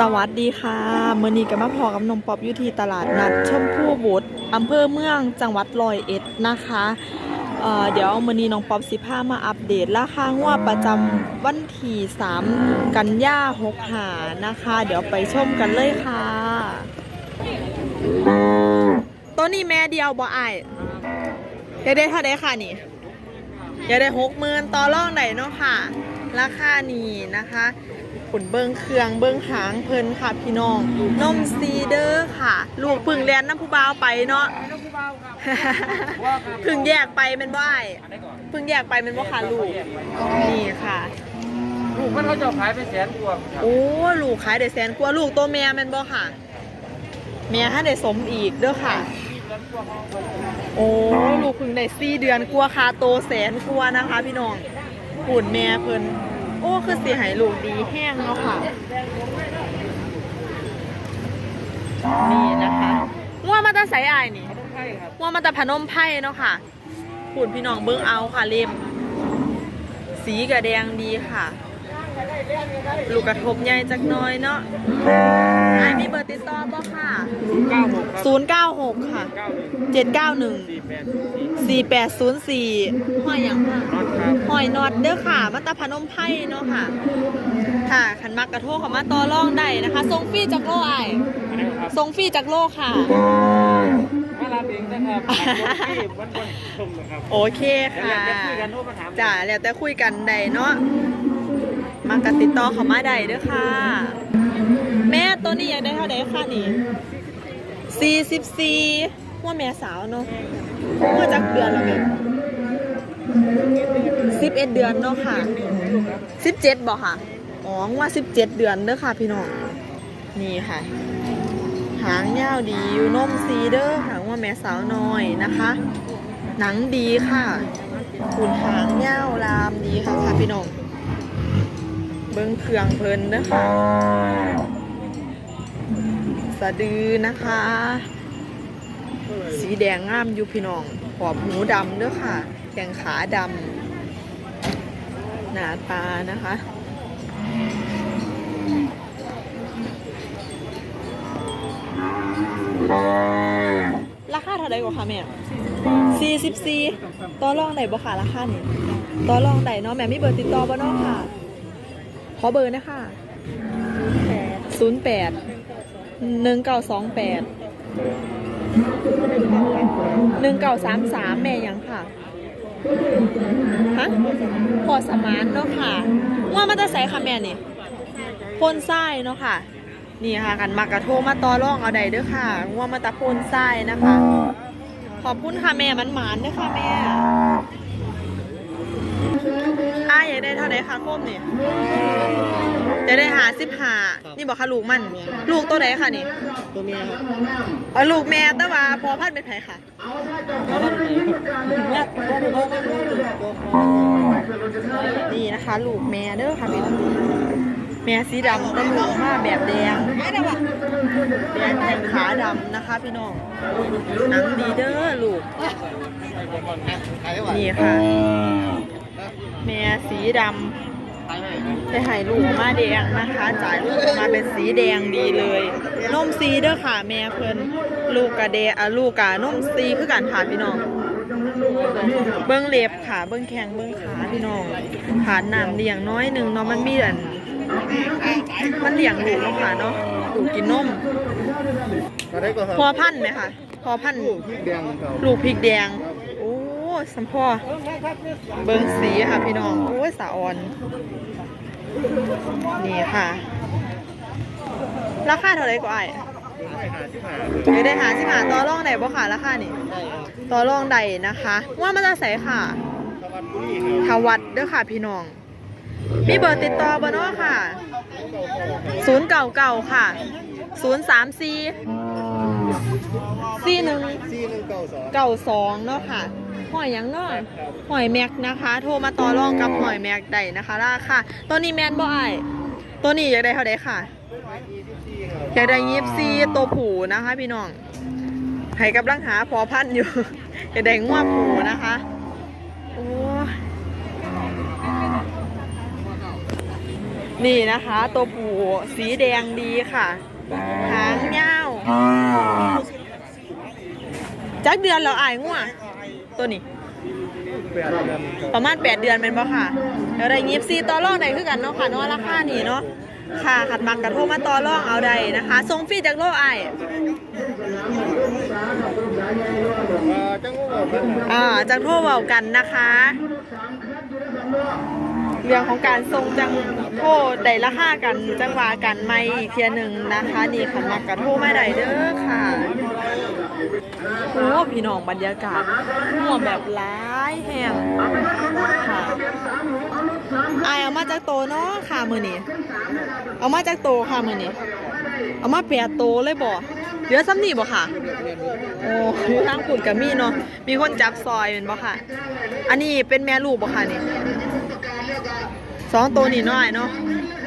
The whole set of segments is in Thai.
สวัสดีค่ะมื่อนี้ก็มาพอกับนมป๊อบอยู่ที่ตลาดนัดชมพู่บุตรอำเภอเมืองจังหวัดร้อยเอ็ดนะคะเเดี๋ยวมื่อนี้น้องป๊อบสิพามาอัปเดตราคางวดประจำวันที่3กันยาหกหานะคะ เดี๋ยวไปชมกันเลยค่ะ ตัวนี้แม่เดียวบ่อายอยากได้เท่าไดค่ะนี่อยากได้หกหมื่นต่อรองไหนเนาะค่ะ ราคานี้นะคะ ขุนเบิ้งเครื่องเบิ้งหางเพิ่นค่ะพี่น้องนมซีเดอร์ค่ะ ลูกพึ่งเรียนน้ำผู้บ่าวไปเนาะพึ่งแยกไปเป็นบ่ายพึ่งแยกไปเป็นบ่ค่ะลูกนี่ค่ะ ลูกมันเขาจะขายไปแสนกว่าครับโอ้ลูกขายได้แสนกว่าลูกตัวแม่แม่นบ่ค่ะแม่ถ้าได้สมอีกเด้อค่ะ โอ้ลูกเพึ่งได้สี่เดือนกลัวคาโตแสนกลัวนะคะ พี่น้องหุ่นแม่เพิ่นโอ้คือสิให้ลูกดีแห้งเนาะค่ะ นี่นะคะว่ามาแตาใสอายนี่ใช่ครับว่ามาแตาพนมไพ่เนาะค่ะหุ่นพี่น้องเบิ้งเอาค่ะเล่มสีกระแดงดีค่ะ ลูกกระทบใหญ่จักหน้อยเนาะไอ้มีเบอร์ติดต่อป่ะค่ะเก้าหกครับ096 ค่ะเก้าหนึ่ง791สี่แปดสี่4804ห้อยหยังค่ะ น็อตครับ หอยนอดเด้อค่ะมาตาพนมไพ่เนาะค่ะ ค่ะขันมักกระโทกเขามาต่อรองได้นะคะทรงฟรีจากโลไอายอันนี้ครับทรงฟรีจากโลค่ะ มาลาเองนะครับที่วันวันชมนะครับโอเคเดี๋ยวค่ะ อยากจะคุยกันโทรมาถาม จ้าแล้วแต่คุยกันได้เนาะ มากติดต่อเขามาได้เด้อค่ะ แม่ตัวนี้อยากได้เท่าไหร่ค่ะนี่44ว่าแม่สาวเนาะว่าจักเดือนแล้วแม่11เอ็ดเดือนเนาะค่ะ17บเจ็ดบอกค่ะอ๋อว่า17เจ็ดเดือนเด้อค่ะพี่น้องนี่ค่ะ หางยาวดีอยู่นมซีเด้อหางว่าแม่สาวน้อยนะคะ หนังดีค่ะขุนหางยาวลามดีค่ะค่ะพี่น้อง เบิ้งเครื่องเพลินนะคะสะดือนะคะ สีแดงงามอยู่พี่น้องขอบหูดำเด้อค่ะ แขงขาดำหน้าตานะคะราคาเท่าไรกว่าค่ะแม่44ต่อรองได้บ่ค่ะราคานี้ต่อรองได้เนาะแม่ไมีเบอร์ติดต่อบ่เนาะค่ะ อเบอร์นะคะ08 1928 1933แม่ยังค่ะฮะพอสมานเนาะค่ะว่ามันจะใส่ค่ะแม่นี่พ่นไส้เนาะค่ะนี่ค่ะกันมากระโทรมาต่อรองเอาใดเด้อค่ะว่ามาตะพ่นไส้นะคะ ขอบคุณค่ะแม่มันหมานเด้อค่ะแม่อ้ายอยากได้เท่าไหร่คะโคมนี่จะได้หาสิบหานี่บอกค่ะลูกมัน ลูกตัวไหนค่ะนี่ตัวเมียครับอ๋อลูกแม่แต่ว่าพอพันธุ์เป็นไผค่ะนี่นะคะ ลูกแม่เด้อค่ะพี่น้องแม่สีดำแต่ลูกมาแบบแดงแดงแขนขาดำนะคะ พี่น้องหนังดีเด้อลูกนี่ค่ะ แม่สีดำจะให้ลูกมาแดงนะคะ จ่ายลูกมาเป็นสีแดงดีเลยนมซีเด้อค่ะ แม่เพิ่นลูกกะเดอะลูกกะนมซีคือกันค่ะพี่น้องเบิ้งเล็บค่ะเบิ้งแข้งเบิ้งขาพี่น้องขาดน้ำเลี้ยงน้อยหนึ่งเนาะมันมีอันมันเลี้ยงลูกเนาะค่ะเนาะลูกกินนมมาได้ก็ครับพอพันธุ์ไหมคะพอพันธุ์ที่แดงครับลูกพริกแดงโอ้ สัมพ่อเบิงสีค่ะพี่น้อง โอ้ยสะออน นี่ค่ะ ราคาเท่าไรก็ไอ้ไม่ได้หาสิหาต่อรองไหนบ่ค่ะราคานี่ต่อรองใดนะคะ ว่ามันจะใส่ค่ะทวัดเด้อค่ะพี่น้อง มีเบอร์ติดต่อบ่เนาะค่ะ ศูนย์เก่าเก่าค่ะ ศูนย์สามสี่ สี่หนึ่งซีหนึ่งเก้าสองเก่าสองเนาะค่ะหอยหยังเนาะหอยแม็กนะคะ โทรมาต่อรองกับหอยแม็กได้นะคะราคาตัวนี้แมนบ่ไอายตัวนี้อยากได้เท่าไดค่ะอยากได้ยีบซีตัวผูนะคะ พี่น้องให้กำลังหาพอพันธุ์อยู่ อยากได้งวผูนะคะ โอ้ยนี่นะคะ ตัวผูสีแดงดีค่ะ หางยาวจักเดือนแล้วอายงัวตัวนี้ ประมาณ 8 เดือนเป็นบ่ค่ะเดี๋ยวได้ยิบซีต่อรองได้คือกันเนาะค่ะเนาะราคานี่เนาะค่ะขัดมักกระโทรมาต่อรองเอาได้นะคะส่งฟรีจากโลอ้ายจังหวะเป็นอ่าจังโทรเว้ากันนะคะ เรื่องของการส่งจังโทรได้ราคากันจังหวะกันไม่อีกเทียหนึ่งนะคะนี่ขันมักกระโทรมาได้เด้อค่ะโอ้พี่น้องบรรยากาศม่วแบบร้ายแหงค่ะไอเอามาจากโตเนาะค่ะมือนี้เอามาจากโตค่ะมือนี้เอามาแปดโตเลยบ่เหลือซ้ำนี่บ่ค่ะ โอ้ยู่ทางขุนกับมีเนาะมีคนจับซอยเป็นบ่ค่ะ อันนี้เป็นแม่ลูกบ่ค่ะนี่ สองตัวนี่น้อยเนาะ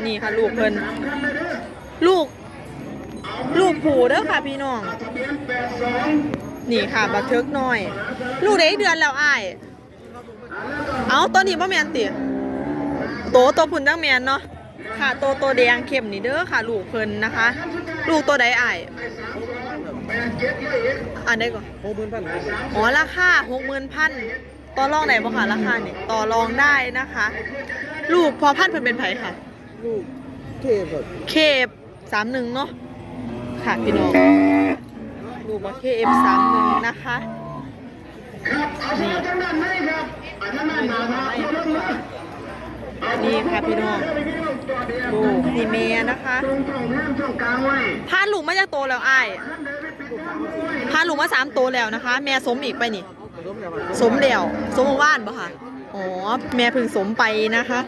นี่ค่ะลูกเพิ่นลูก ลูกผูเด้อค่ะพี่น้อง นี่ค่ะบักเทิกน้อย ลูกได้เดือนแล้วอ้ายเอาตัวนี้บ่แมนติโตตัวพุ่นจังแมนเนาะค่ะโตตัวแดงเข้มนี่เด้อค่ะ ลูกเพิ่นนะคะ ลูกตัวใดอ้ายอันได้ก่อนหกหมื่นพันอ๋อราคาหกหมื่นพันต่อรองไหนบ่คะราคาเนี่ยต่อรองได้นะคะ ลูกพอพันเพิ่นเป็นไผค่ะ ลูกเทพแบบเคฟสามหนึ่งเนาะค่ะพี่น้องลูกมาเคฟสามหนึ่งนะคะนี่นี่ค่ะพี่น้องลูกนี่เมียนะคะพาลูกมาจากโตแล้วอ้ายพาลูกมาสามโตแล้วนะคะ แม่สมอีกไปนี่ล้มแล้วสมแล้วสมเมื่อว่านปะคะ อ๋อ แม่พึ่งสมไปนะคะ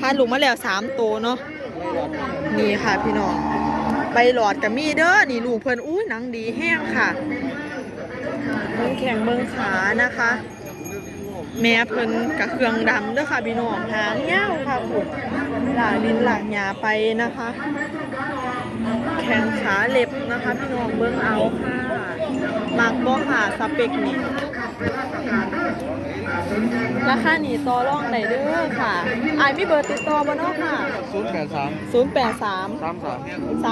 พาลูกมาแล้วสามตัวเนาะนี่ค่ะพี่น้องใบหลอดกับมีเด้อนี่ลูกเพิ่นอุ้ยหนังดีแห้งค่ะเบิ่งแข่งเบิ่งขานะคะ แม่เพิ่นกับเครื่องดำเด้อค่ะพี่น้องหางเงี้ยวค่ะคุณหลาลิ้นหลากหยาไปนะคะ แข้งขาเล็บนะคะ พี่น้องเบิ่งเอาค่ะมักบ่ค่ะสเปกนี่ ราคานี่ต่อรองได้เด้อค่ะ อายมีเบอร์ติดต่อบ่เนาะค่ะ ศูนย์แปดสาม083 สา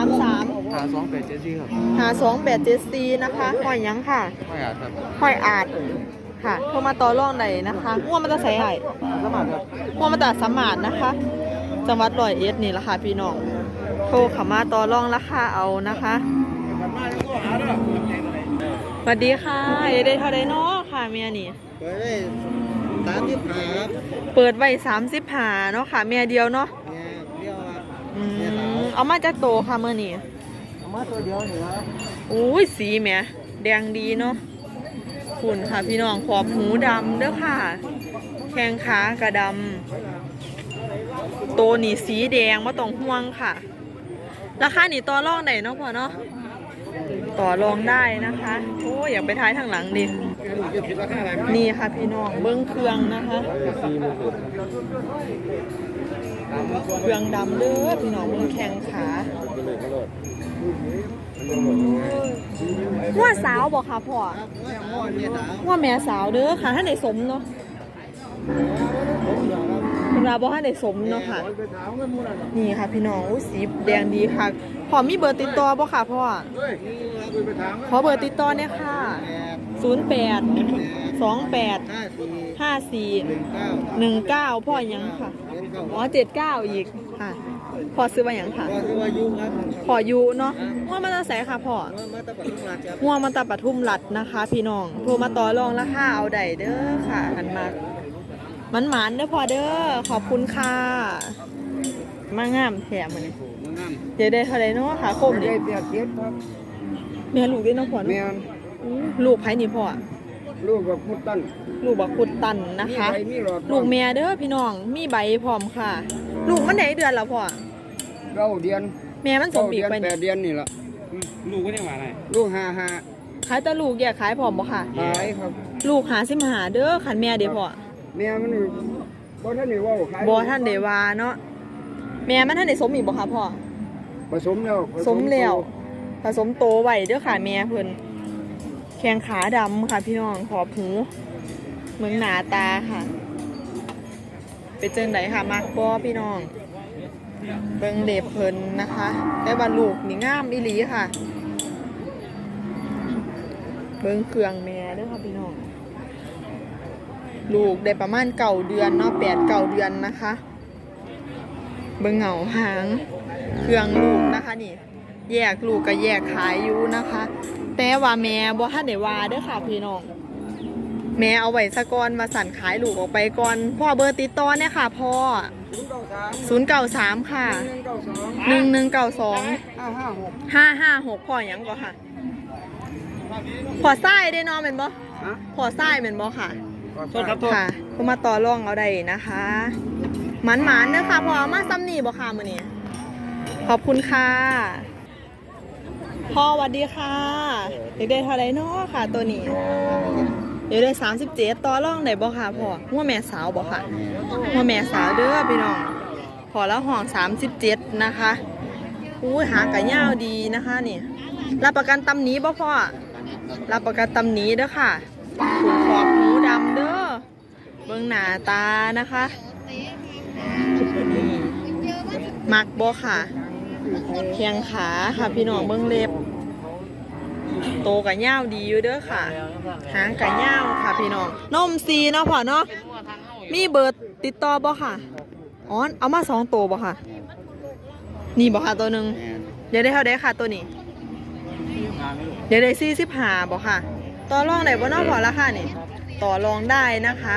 มสาม33 หาสองแปดเจ็ดสี่ครับหาสองแปดเจ็ดซีนะคะหอยหยังค่ะไม่อาจครับหอยอาดค่ะโทรมาต่อรองได้นะคะง่วงมันจะใส่ไห้ สมัครครับง่วงมันจะสมานนะคะ จังหวัดร้อยเอ็ดนี่ละค่ะพี่น้องโทรเข้ามาต่อรองราคาเอานะคะสวัสดีค่ะเอได้เท่าไดเนาะ ค่ะเมียนี่ เปิดได้สามที่หาครับเปิดไว้สามสิบหาเนาะค่ะเมียเดียวเนาะเนี่ยเดียวครับอืมเอามาจากโตค่ะเมื่อนี่เอามาตัวเดียวนี่ครับอุ้ยสีแหมแดงดีเนาะคุณค่ะพี่น้องขอบหูดำเด้อค่ะ แข้งขากระดำโตวนี่สีแดงมาต้องห่วงค่ะ ราคานี่ต่อรองได้เนาะพ่อเนาะต่อรองได้นะคะ โอ้ยอยากไปท้ายทางหลังดิ นี่ค่ะพี่น้องเบิ้องเครื่องนะคะเครื่องดำเด้อพี่น้องเบิ้งแข้งขาว่าสาวบอกค่ะพ่อว่าแม่สาวเด้อค่ะท่านได้สมเนาะคุณราบอกท่านได้สมเนาะค่ะ นี่ค่ะพี่น้องสีแดงดีค่ะพอมีเบอร์ติดต่อบ่ค่ะพ่อขอเบอร์ติดต่อเนี่ยค่ะ 08 28ห้าสี่54หนึ่งเก้า19พ่อหยังค่ะเจ็ดเก้าอ๋อ79อีกค่ะพ่อซื้อมาหยังค่ะก็คือว่ายุ่งครับพ่ออยู่เนาะว่ามาตาใสค่ะพ่อมาตะปัดลูกหลานครับง่วงมาตาปทุมรัดนะคะ พี่น้องโทรมาต่อรองราคาเอาได้เด้อค่ะหันมามันหมานเด้อพอเด้อขอบคุณค่ะมางามแถมมันมึงนั่นเดี๋ยวได้เท่าไรเนาะขาคมดิได้เปียกเจ็ดครับแม่ลูกได้เน้องพ่อแม่เนาะนอู้ลูกไผนี่พ่อ ลูกกับพุทธันลูกบักขุดตันนะคะ มีใบมีหลอดลูกแม่เด้อพี่น้อง มีใบพร้อมค่ะ ลูกมันได้เดือนแล้วพ่อ เก้าเดือนแม่มันสมบีกไปแปนี่ดเดือนนี่ละลูกก็ยังว่าอะไรลูกห้าห้าขายแต่ลูกแยกขายพร้อมบ่ค่ะ ขายครับ ลูกหาสิมาหาเด้อขันแม่เด้อพ่อ แม่มันบ่ท่านนี่ว่าขายบ่ท่านได้ว่าเนาะแม่มันท่านได้สมอีกบ่ค่ะพ่อผสมแล้วสมแล้วผสมโตไว้เด้อค่ะแม่เพิ่น แข้งขาดำค่ะพี่น้องขอบหูเหมือนหนาตาค่ะเป็นจังไดค่ะมักบ่พี่น้อง เบิงเล็บเพิ่นนะคะแต่ว่าลูกนี่งามอีหลีค่ะ เบิงเครื่องแม่ด้อค่ะพี่น้อง ลูกได้ประมาณเก่าเดือนเนาะแปดเก่าเดือนนะคะ เบิงเหงาหาง เครื่องลูกนะคะนี่ แยกลูกก็แยกขายอยู่นะคะ แต่ว่าแม่บ่ทันได้ว่าเด้อค่ะพี่น้อง แม่เอาไว้สะก่อนมาสั่นขายลูกออกไปก่อนพ่อเบอร์ติดต่อเนี่ยค่ะพ่อศูนย์เก้าสาม093ค่ะหนึ่งเก้าสองหนึ่งหนึ่งเก้าสองห้าห้าหกห้าห้าหกพ่อหยังก็ค่ะ พอไส้ได้เนอเป็นบ่ฮะพอไส้เป็นบ่ค่ะ โทษครับโทษค่ะก็มาต่อรองเอาได้นะคะ หมันหมันๆเด้อค่ะพอเอามาซ้ำนี่บ่ค่ะมื้อนี้ขอบคุณค่ะ พ่อสวัสดีค่ะเด็กได้เท่าไรเนาะค่ะ ตัวนี้เดี๋ยวได้37ต่อรองได้บ่ค่ะพ่อหัวแม่สาวบ่ค่ะหัวแม่สาวเด้อพี่น้องพอแล้วห้อง37นะคะอุ้ยหางกะยาวดีนะคะนี่รับประกันตำหนี้บ่พ่อรับประกันตำหนี้เด้อค่ะถุงขอบหูดำเด้อเบิ่งหน้าตานะคะนี่มักบ่ค่ะ แข้งขาค่ะพี่น้องเบิ่งเล็บ โตกะยาวดีอยู่เด้อค่ะ หางกะยาวค่ะพี่น้องนมซีเนาะพ่อเนาะมีเบอร์ติดต่อบ่ค่ะอ๋อเอามาสองตัวบ่ค่ะ นี่บ่ค่ะตัวหนึ่งเดี๋ยวได้เท่าไดค่ะตัวนี้เดี๋ยวได้สี่สิบห้าบ่ค่ะ ต่อรองได้บ่เนาะพอราคานี่ ต่อรองได้นะคะ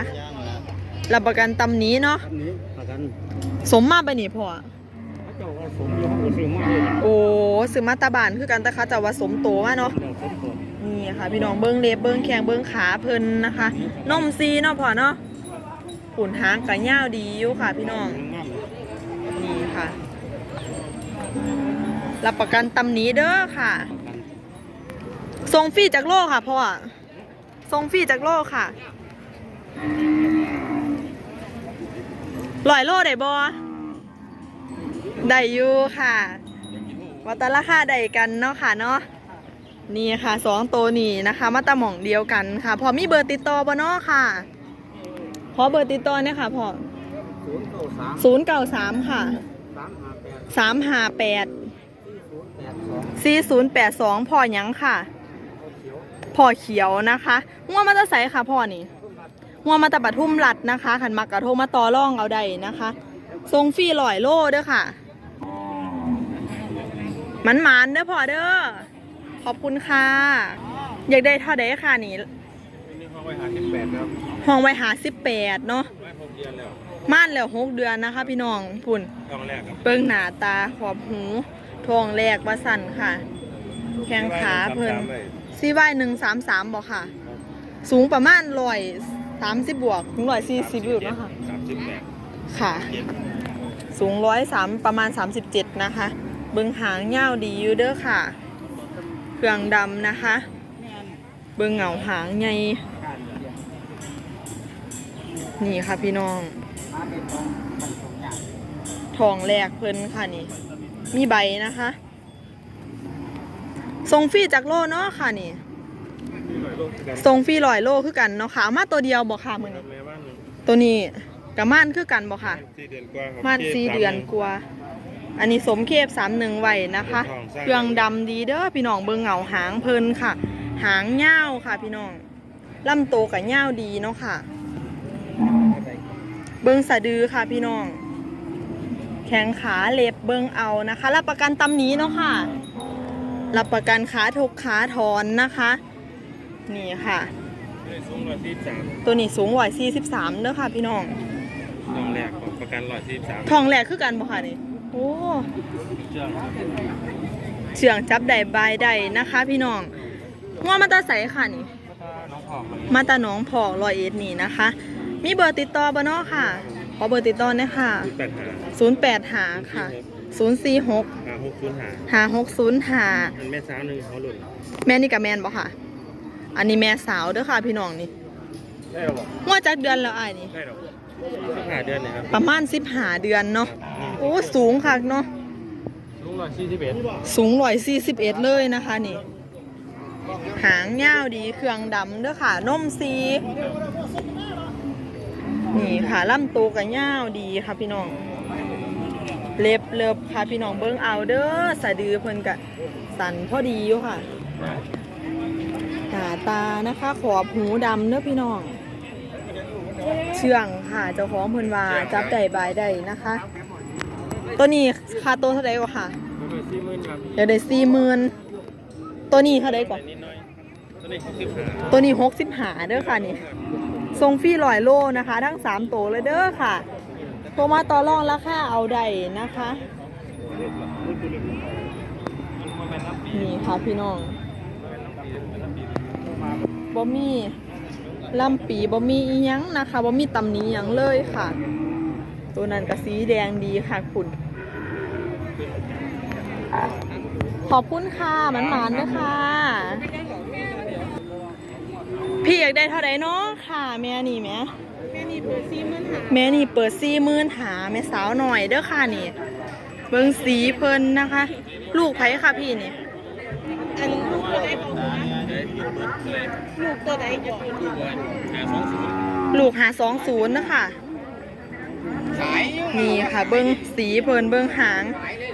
รับประกันตำหนี้เนาะอันนี้ประกันสมมาไปนี่พ่อ ซื้อมาเลยโอ้ซื้อมาตาบานคือกันต่เขาจะว่าสมโตมาเนาะเดี๋ยวสมตัวนี่ค่ะพี่น้องเบิ้งเล็บเบิ้งแขงเบิ้งขาเพิ่นนะคะนมซีเนาะพ่อเนาะขุนหางกะยาวดีอยู่ค่ะ พี่น้องงามนี่ค่ะรับประกันตำหนี้เด้อค่ะประกันส่งฟรีจากโลกค่ะพ่อส่งฟรีจากโลกค่ะลอยโลได้บอ ได้อยู่ค่ะว่าแต่ราคาได้กันเนาะค่ะเนาะนี่ค่ะสองตัวนี้นะคะ มาตะหม่องเดียวกันค่ะ พอมีเบอร์ติดต่อบ่เนาะค่ะพอเบอร์ติดต่อเนี่ยค่ะพอศูนย์เก้าสามศูนย์เก้าสามค่ะสามห้าแปดสามห้าแปดสี่ศูนย์แปดสองสี่ศูนย์แปดสองพ่อหยังค่ะพ่อเขียวนะคะงัวมาตะไสค่ะพ่อนี่งัวมาตะปทุมรัดนะคะขันมากระโทรมาต่อร่องเอาได้นะคะทรงฟรีลอยโลเด้อค่ะ มันหมานๆเด้อพ่อเด้อขอบคุณค่ะ อยากได้เท่าไดค่ะนี่นี่เขาไว้หาสิบแปดครับห้องไว้หาสิบแปดเนาะไว้หกเดือนแล้วม่านแล้วหกเดือนนะคะ พี่น้องพุ่นต้องแรกครับเบิ้งหน้าตาขอบหูทองแรกว่าสั่นค่ะ แข้งขาเพิ่นซีไวหนึ่งสามสามบอกค่ะ สูงประมาณร้อยสามสิบบวกถึงร้อยสี่สิบอยู่เนาะค่ะสามสิบแปดค่ะ สูงร้อยสามประมาณสามสิบเจ็ดนะคะ เบิ้งหางเง่าวดีอยู่เด้อค่ะ เครื่องดำนะคะ เบิ้งเหงาหางไงนี่ค่ะพี่น้องทองแรกเพิ่นค่ะนี่ มีใบนะคะทรงฟรีจากโลเนาะค่ะนี่ทรงฟรีลอยโลคือกันเนาะค่ะเอามาตัวเดียวบอกค่ะมือนี้แม่บ้านหนึ่งตัวนี้กับม่านคือกันบอกค่ะสี่เดือนกว่าครับม่านสี่เดือนกว่า อันนี้สมเคบสามหนึ่งไหวนะคะ เครื่องดำดีเด้อพี่น้องเบิ่งเหงาหางเพลินค่ะ หางเง่าวค่ะ พี่น้องลำโตกับเง่าวดีเนาะค่ะ เบิ่งสะดือค่ะพี่น้อง แข้งขาเล็บเบิ่งเอานะคะ รับประกันตำหนี้เนาะค่ะ รับประกันขาทกขาถอนนะคะ นี่ค่ะเลยสูงร้อยสี่สิบสามตัวนี้สูงร้อยสี่สิบสามเด้อค่ะ พี่น้องต้องแรกของประกันร้อยสี่สิบสามทองแหลกคือกันบ่ค่ะนี่ โอ้เชื่องครับเชื่องจับได้บายได้นะคะ พี่น้องง้อมาตาใสค่ะนี่น้องพ่อครับมาตาหนองพอกรอยเอ็ดนี่นะคะ มีเบอร์ติดต่อบ่เนาะค่ะ ขอเบอร์ติดต่อหนะค่ะแปดหา085ค่ะ 046 หาหกศูนย์หา5605มันแม่สาวหนึ่งเขาหล่นแม่นี่กับแม่นบ่ค่ะ อันนี้แม่สาวเด้อค่ะ พี่น้องนี่ได้หรอง้อจักเดือนแล้วอ้ายนี่ ได้หรอ สิบห้าเดือนนะครับประมาณ15เดือนเนาะโอ้สูงคักเนาะลุงร้อยสี่สิบเอ็ดสูงร้อยสี่สิบเอ็ดเลยนะคะนี่ หางยาวดีเครื่องดำเด้อค่ะนมซีนี่ค่ะลำตัวกับยาวดีค่ะพี่น้อง เล็บเลิบค่ะพี่น้องเบิ้งเอาเด้อสะดือเพิ่นกะสันพอดีอยู่ค่ะหน้าตานะคะ ขอบหูดำเด้อพี่น้อง เชื่องค่ะเจ้าของเพิ่นว่าจับได้บายได้นะคะ ตัวนี้ค่าตัวเท่าไหร่กว่าค่ะสี่หมื่นครับอยากได้สี่หมื่นตัวนี้เท่าไหร่กว่าตัวนี้หกสิบห้าเด้อค่ะนี่ทรงฟรีลอยโลนะคะ ทั้งสามตัวเลยเด้อค่ะโทรมาต่อรองราคาเอาได้นะคะนี่ค่ะพี่น้องบ่มี่ ลำปีบ่มีอีหยังนะคะบ่มีตำหนี้หยังเลยค่ะ ตัวนั้นก็สีแดงดีค่ะคุณขอบคุณค่ะหมันหมานๆด้วยค่ะ พี่อยากได้เท่าไหร่เนาะค่ะ แม่นี่แม่แม่นี่เปิดซีมันหาแม่นี่เปิดสี่หมื่นหาแม่สาวหน่อยเด้อค่ะนี่ เบิ่งสีเพิ่นนะคะ ลูกไผค่ะพี่นี่อันลูกตัวไหนบอกว่า ลูกตัวไหนบอกลูกหาสองศูนย์นะคะนี่ค่ะ เบิ้งสีเพิ่นเบิ้งหาง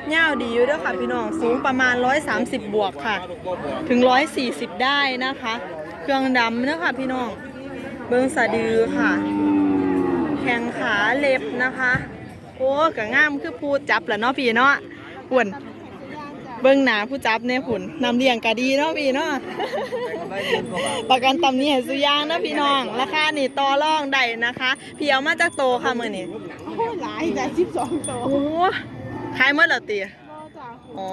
เง่าวดีอยู่เด้อค่ะพี่น้องสูงประมาณ 130 บวกค่ะ ถึง 140 ได้นะคะ เครื่องดำเด้อค่ะพี่น้อง เบิ้งสะดือค่ะ แข้งขาเล็บนะคะ โอ้กะงามคือผู้จับแหละเนาะพี่เนาะปุ่น เบิ้งหนาผู้จับเนี่ยผุนนำเลี้ยงกะดีเนาะพี่เนาะประกันตำนี้เห็นสุยางนะพี่น้อง ราคานี่ต่อรองได้นะคะ พี่เอามาจากโตค่ะมื่อนี้โอ้หลายจ้ะสิบสองตัวโอ้ขายเมื่อเหรอตีก็จ้ะอ๋อ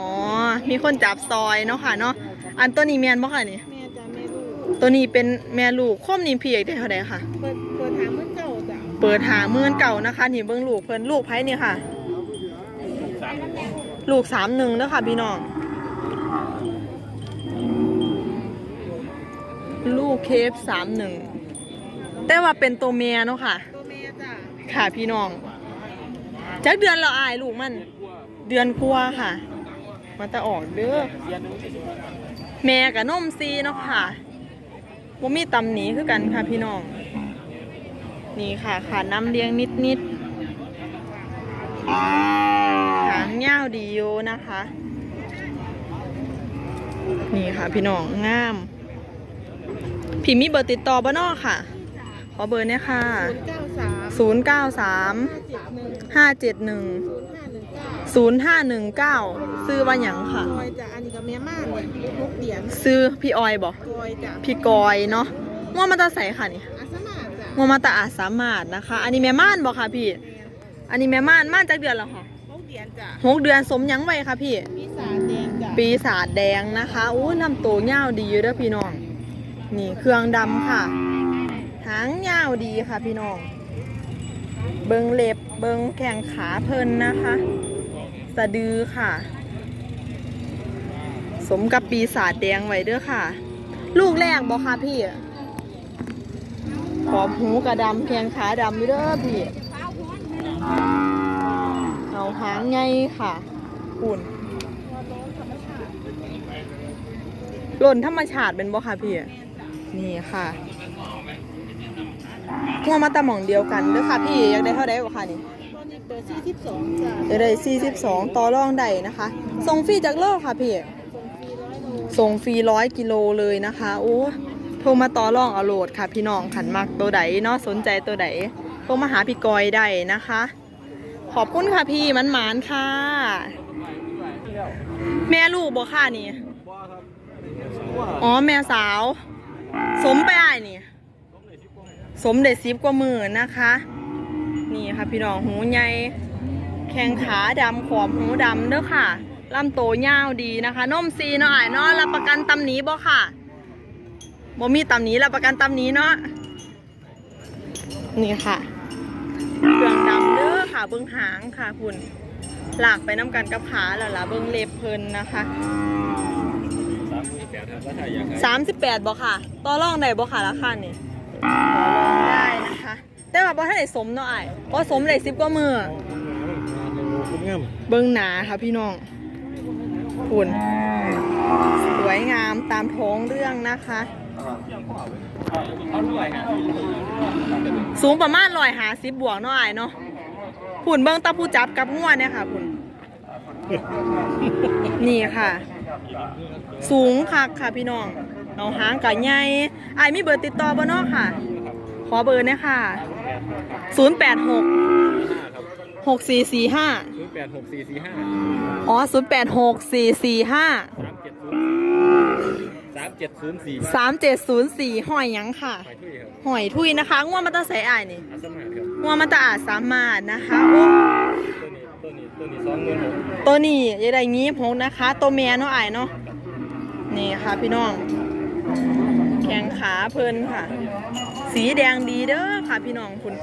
มีคนจับซอยเนาะค่ะเนาะ อันตัวนี้แมนบ่ค่ะนี่แม่จ้ะแม่ลูกตัวนี้เป็นแม่ลูกคมนี่พี่อยากได้เท่าไดค่ะเปิดเปิดหาเมื่อเจ้าจ้ะ เปิดหาเมื่อนเก่านะคะ นี่เบิ้งลูกเพิ่นลูกไผนี่ค่ะ ลูกสามหนึ่งเด้อค่ะพี่น้อง ลูกเคฟสามหนึ่งแต่ว่าเป็นตัวเมียเนาะค่ะ ตัวแม่จ้ะ ค่ะพี่น้องจักเดือนเราอายลูกมัน เดือนกว่าค่ะ มาแต่ออกเด้อแม่กับนมซีเนาะค่ะบ่มีตำหนีคือกันค่ะพี่น้อง นี่ค่ะขาน้ำเลี้ยงนิดนิด ๆหางยาวดีอยู่นะคะ นี่ค่ะพี่น้องงามพี่มีเบอร์ติดต่อบ่นอค่ะ ขอเบอร์เนี่ยค่ะศูนย์เก้าสาม0 9 3ห้าเจ็ดหนึ่ง5 7 1ศูนย์ห้าหนึ่งเก้า0 5 1 9 ซื้อว่าหยังค่ะกอยจ้ะอันนี้ก็แม่ม่านเนี่ยลูกเหรียญซื้อพี่ออยบอกกอยจ้ะพี่กอยเนาะง่วมาตาใสค่ะนี่อาสมาจ้ะง่วมาตาอาจสามารถนะคะ อันนี้แม่ม่านบอกค่ะพี่ อันนี้แม่ม่านม่านจากเดือนแล้วค่ะลูก เหรียญจ้ะหกเดือนสมหยังไว้ค่ะพี่ ปีศาจแดงจ้ะปีศาจแดงนะคะอู้ลำตัวเงาวดีอยู่เด้อพี่น้อง นี่เครื่องดำค่ะ หางเงาวดีค่ะพี่น้อง เบิงเล็บเบิงแข้งขาเพลินนะคะ สะดือค่ะ สมกับปีศาจแดงไว้เด้อค่ะ ลูกแรกบอกค่ะพี่ ขอบหูกระดำแข้งขาดำอยู่เด้อพี่เอาหางไงค่ะอุ่นหล่นธรรมชาติเป็นบ่ค่ะพี่ นี่ค่ะหัวมาตะหม่องเดียวกันเด้อค่ะพี่อยากได้เท่าไดบ่ค่ะนี่เปิดสี่สิบสองจ้ะอยากได้42ต่อรองได้นะคะ ส่งฟรีจากโลกค่ะพี่ส่งฟรีร้อยโลส่งฟรีร้อยกิโลเลยนะคะ โอ้โทรมาต่อรองเอาโหลดค่ะ พี่น้องขันมักตัวใดเนาะสนใจตัวใดโทรมาหาพี่กอยได้นะคะ ขอบคุณค่ะพี่มันหมานๆค่ะ แม่ลูกบ่ค่ะนี่อ๋อแม่สาว สมไปอ้ายนี่ สมเด็จซิบกว่ามือนะคะ นี่ค่ะพี่น้องหูใหญ่แข้งขาดำขอบหูดำเด้อค่ะลำโตวยาวดีนะคะนมซีเนาะอ้ายเนาะรับประกันตำหนีบ่ค่ะบ่มีตำหนีรับประกันตำหนีเนาะนี่ค่ะเครื่องดำเด้อ ค่ะเบิ้งหางค่ะคุณหลากไปน้ำกันกับขาแล้วล่ะเบิ้งเล็บเพลินนะคะสามสิบแปดครับถ้าใครอยากได้สามสิบแปดบ่ค่ะต่อรองได้บ่ค่ะราคานี่ต่อรองได้นะคะ แต่ว่าบ่ทันได้สมเนาะอ้ายบ่สมได้สิบกว่ามือคุณงามเบิ่งหนาค่ะพี่น้องคุณสวยงามตามท้องเรื่องนะคะ สูงประมาณร้อยหาสิบบวกเนาะอ้ายเนาะ ผุ่นเบิ่งตาผู้จับกับงัวเนี่ยค่ะผุ่นนี่ค่ะ สูงคักค่ะพี่น้องเอาหางกะใหญ่ไอ้ายมีเบอร์ติดต่อบ่เนาะค่ะ ขอเบอร์เนี่ยค่ะ 086ครับ6445 ศูนย์แปดหกสี่สี่ห้าอ๋อ 086 445 สามเจ็ดศูนย์สี่3704หอยหยังค่ะ ไปทุยครับหอยทุยนะคะง่วงมาตาใส่อ้ายนี่ อาสมาครับ ง่วงมาตาอาจสามารถนะคะโอ้ตัวนี้ตัวนี้ตัวนี้สองหมื่นหกตัวนี้ยายได้งี้พงนะคะ ตัวเมียเนาะอ้ายเนาะนี่ค่ะพี่น้อง แข้งขาเพลินค่ะ สีแดงดีเด้อค่ะพี่น้องคุณ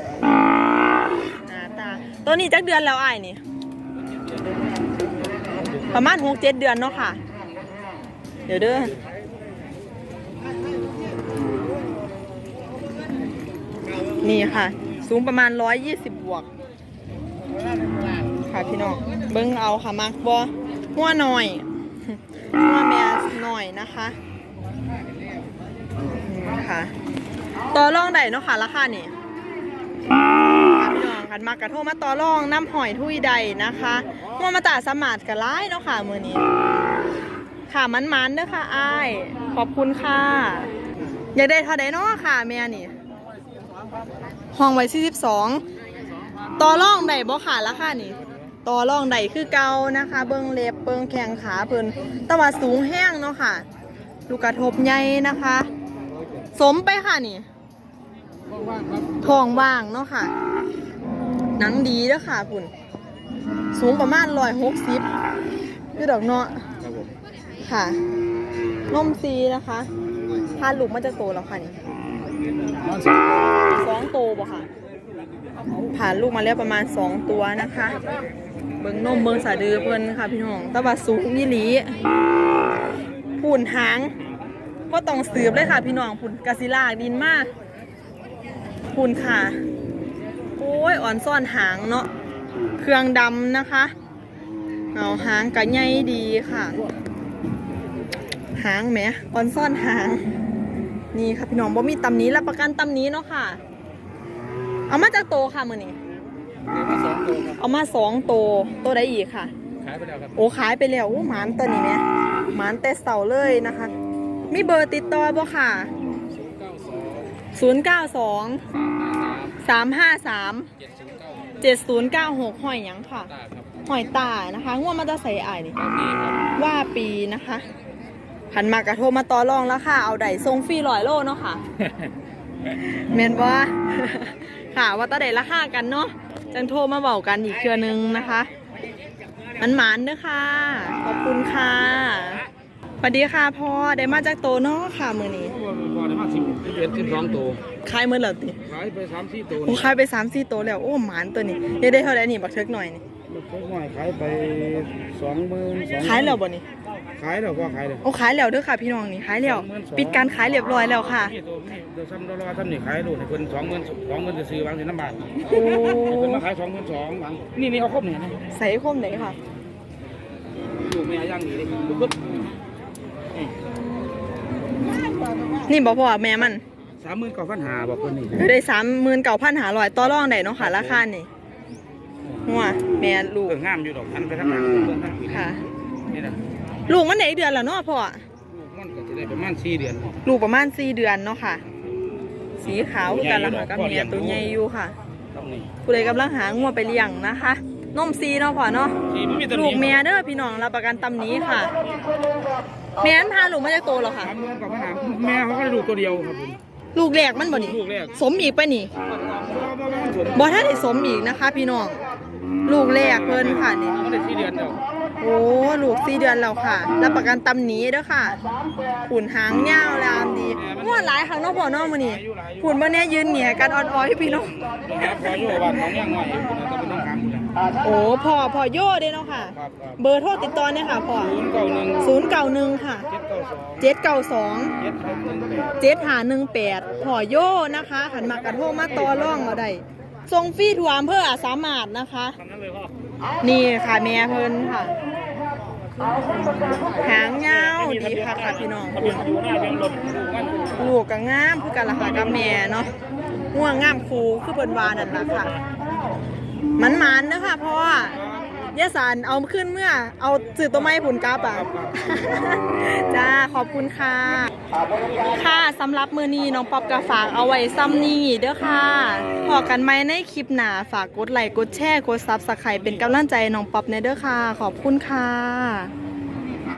หน้าตา ตัวนี้จักเดือนแล้วอ้ายนี่ ประมาณหกเจ็ดเดือนเนาะค่ะ เดี๋ยวเด้อนี่ค่ะ สูงประมาณ120บวก ค่ะพี่น้อง เบิ้งเอาค่ะมักบอหัวหน่อยหัวแม่หน่อยนะคะนี่ค่ะต่อรองได้เนาะค่ะราคานี่ค่ะพี่น้องคันมากกระโทมาต่อรองน้ำหอยทุยใดนะคะหัวมาตาสมาดกับร้ายเนาะค่ะมือนี้ค่ะมันมันๆเด้อค่ะอ้าย ขอบคุณค่ะ อยากได้เท่าใดเนาะค่ะแม่นี่ ห้องไว้42ต่อรองได้บ่ค่ะราคานี่ต่อรองได้คือเก่านะคะ เบิ่งเล็บเบิ่งแข้งขาเพิ่นแต่ว่าสูงแห้งเนาะค่ะ ลูกกระทบใหญ่นะคะ สมไปค่ะนี่ทองว่างเนาะค่ะ หนังดีเด้อค่ะพุ่นสูงประมาณร้อยหกสิบคือดอกเนาะครับผมค่ะนมซีนะคะทานลูกมาจากโตแล้วค่ะนี่นอน สองโตบ่ค่ะ ผ่านลูกมาแล้วประมาณสองตัวนะคะ เบิ่งนมเบิ่งสะดือเพิ่นค่ะพี่น้องตะว่าสูงยี่หลีผูนหางก็ต้องสืบเลยค่ะพี่น้องผูนกะสิลากดินมากผูนค่ะ โอ้ยอ่อนซ่อนหางเนาะ เครื่องดำนะคะเอาหางกระใหญ่ดีค่ะ หางแหมอ่อนซ่อนหาง นี่ค่ะพี่น้องบ่มีตำหนี้รับประกันตำหนี้เนาะค่ะ เอามาจากโตค่ะมือนี้เดี๋ยวมาสองตัวครับเอามาสองโตโตได้อีกค่ะ ขายไปแล้วครับ โอ้ขายไปแล้วโอ้หมานตัวนี้เนี่ยหมานแต่เสาเลยนะคะ มีเบอร์ติดต่อบ่ค่ะศูนย์เก้าสอง092สามห้าสาม353เจ็ดศูนย์เก้า7096หอยหยังค่ะตาครับหอยตานะคะง่วงมาจะใส่อายนี่ตามนี้ครับว่าปีนะคะ หันมากระโทรมาต่อรองแล้วค่ะ เอาไดทรงฟรีร้อยโลเนาะค่ะเมนว่าค่ะว่าตาไดราคากันเนาะจังโทรมาเบากันอีกเครือนึงนะคะ มันหมานเด้อค่ะ ขอบคุณค่ะสวัสดีค่ะพ่อได้มาจากโตเนาะค่ะมือนี้พอได้มาสิบเอ็ดสิบสองตัวขายมือเหรอติขายไปสามสี่ตัวโอ้ขายไปสามสี่โตแล้วโอ้หมานตัวนี้ได้ได้เท่าไหร่นี่บักเทิกหน่อยนี่ลูกเล็กน้อยขายไปสองหมื่นสองขายแล้วบ่นี่ ขายแล้วก็ขายเลยโอ้ขายแล้วเด้อค่ะพี่น้องนี่ขายแล้วปิดการขายเรียบร้อยแล้วค่ะนี่ตัวนี่เดี๋ยวซ้ำเราเราซ้ำนี่ขายลูกให้เพิ่นสองหมื่นสองหมื่นจะซื้อบางสิน้ำบาทโอ้เพิ่นมาขายสองหมื่นสองบางนี่นี่เอาครบเนี่ยนะใส่คมไหนค่ะลูกไม่เอาย่างหนีเลยลูกปุ๊บนี่บอกพ่อแม่มันสามหมื่นเก้าพันหาบอกคนนี่ได้สามหมื่นเก้าพันหาร้อยต่อรองได้เนาะค่ะราคานี่หัวแม่ลูกเอองามอยู่ดอกอันไปทางหลังเรื่องทางนี้ค่ะนี่นะ ลูกมันได้อีกเดือนแล้วเนาะพ่อ ลูกมันก็จะได้ประมาณสี่เดือนลูกประมาณสี่เดือนเนาะค่ะ สีขาวคือกันละค่ะกับเมียตัวใหญ่อยู่ค่ะต้องนี่ผู้ใดกำลังหางัวไปเลี้ยงนะคะ นมซีเนาะพ่อเนาะ ที่ไม่มีตำหนิลูกเมียเด้อพี่น้องรับประกันตำหนี้ค่ะ แม่นพาลูกมาจากโตแล้วค่ะสามหมื่นเก้าพันหาแม่เขาก็ได้ลูกตัวเดียวครับผมลูกแรกมันบ่นี่ ลูกแรกสมอีกไปะนี่บ่บ่บ่มันสนบ่ถ้าได้สมอีกนะคะพี่น้องลูกแรกเพิ่นค่ะนี่มันได้สี่เดือนแล้วโอ้ลูกสี่เดือนแล้วค่ะ รับประกันตำหนีเด้อค่ะขุนหางยาวลามดีม่วนหลายครั้งเน้องพ่อเน้องมื้อนี้ขุนบ่เนี่ยยืนเหนียกันอ่อนๆให้พี่น้องต้องหาพออยู่บ้านน้องย่างน้อยอยู่นะต้องเป็นต้องถามคุณนะโอ้พ่อพ่อโย่เด้เนาะค่ะ ครับครับเบอร์โทรติดต่อเนี่ยค่ะพ่อศูนย์เก้าหนึ่ง091ค่ะเจ็ดเก้าสอง792 เจ็ดสามหนึ่งแปด7518พ่อโย่นะคะหันมากระโทรมาต่อรองเอาได้ส่งฟรีทั่วอำเภออาสามารถนะคะทำนั้นเลยพ่อนี่ค่ะแม่เพิ่นค่ะ หางยาวดีค่ะค่ะพี่น้องลูกกับงามคือกันละค่ะกับแม่เนาะง่วงงามคูคือเพิ่นวานั่นแหละค่ะมันมันๆเด้อค่ะเพราะว่า ยาสารเอาขึ้นเมื่อ เอาสื่อตัวไม้ผุนกาบอะจ้าขอบคุณค่ะ ค่ะสำหรับมือนี้น้องป๊อบก็ฝากเอาไว้ซ้ำนี่เด้อค่ะพอกันไหมในคลิปหนาฝากกดไลค์กดแชร์กดซับสไครต์เป็นกำลังใจน้องป๊อบในเด้อค่ะ ขอบคุณค่ะ